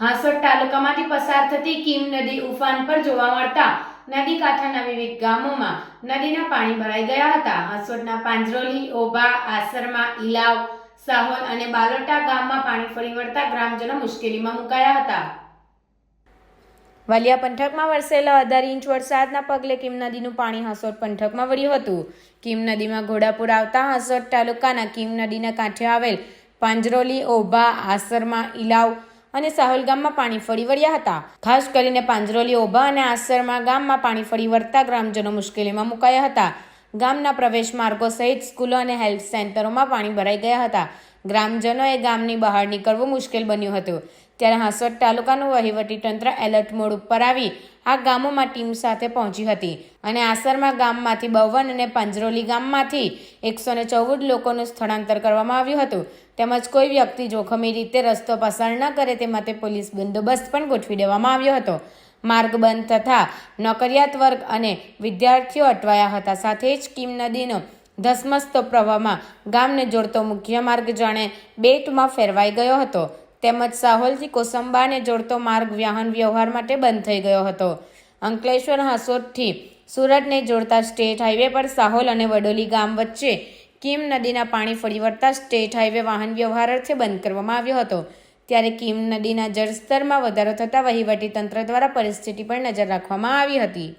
હાંસોદ તાલુકામાંથી પસાર થતી કીમ નદી ઉફાન પર જોવા મળતા નદી કાંઠાના વિવિધ ગામોમાં નદીના પાણી ભરાઈ ગયા હતા. હાંસોટના પાંજરોલી ઓભા આસરમા ઇલાવ સાહોલ અને બાલોટા ગામમાં પાણી ફરી વળતા ગ્રામજનો મુશ્કેલીમાં મુકાયા હતા. વાલિયા પંથકમાં વરસેલા અઢાર ઇંચ વરસાદના પગલે કિમ નદીનું પાણી હાંસોટ પંથકમાં વળ્યું હતું. કિમ નદીમાં ઘોડાપુર આવતા હાંસોટ તાલુકાના કિમ નદીના કાંઠે આવેલ પાંજરોલી ઓભા આસરમાં ઇલાવ અને સાહોલ ગામમાં પાણી ફરી વળ્યા હતા. ખાસ કરીને પાંજરોલી ઓભા અને આસરમાં ગામમાં પાણી ફરી વળતા ગ્રામજનો મુશ્કેલીમાં મુકાયા હતા. ગામના પ્રવેશ માર્ગો સહિત સ્કૂલો અને હેલ્થ સેન્ટરોમાં પાણી ભરાઈ ગયા હતા. ગ્રામજનોએ ગામની બહાર નીકળવું મુશ્કેલ બન્યું હતું. ત્યારે હાંસોટ તાલુકાનું વહીવટી તંત્ર એલર્ટ મોડ ઉપર આવી આ ગામોમાં ટીમ સાથે પહોંચી હતી અને આસરમાં ગામમાંથી બવન અને પાંજરોલી ગામમાંથી એકસો ને ચૌદ લોકોનું સ્થળાંતર કરવામાં આવ્યું હતું. તેમજ કોઈ વ્યક્તિ જોખમી રીતે રસ્તો પસાર ન કરે તે માટે પોલીસ બંદોબસ્ત પણ ગોઠવી દેવામાં આવ્યો હતો. માર્ગ બંધ તથા નોકરિયાત વર્ગ અને વિદ્યાર્થીઓ અટવાયા હતા. સાથે જ કિમ નદીનો ધસમસતો પ્રવાહમાં ગામને જોડતો મુખ્ય માર્ગ જાણે બેટમાં ફેરવાઈ ગયો હતો. તેમજ સાહોલથી કોસંબાને જોડતો માર્ગ વાહન વ્યવહાર માટે બંધ થઈ ગયો હતો. અંકલેશ્વર, હાંસોદથી સુરતને જોડતા સ્ટેટ હાઈવે પર સાહોલ અને વડોલી ગામ વચ્ચે કિમ નદીના પાણી ફરી વળતા સ્ટેટ હાઈવે વાહન વ્યવહાર અર્થે બંધ કરવામાં આવ્યો હતો. ત્યારે કીમ નદીના જળસ્તરમાં વધારો થતાં વહીવટી તંત્ર દ્વારા પરિસ્થિતિ પર નજર રાખવામાં આવી હતી.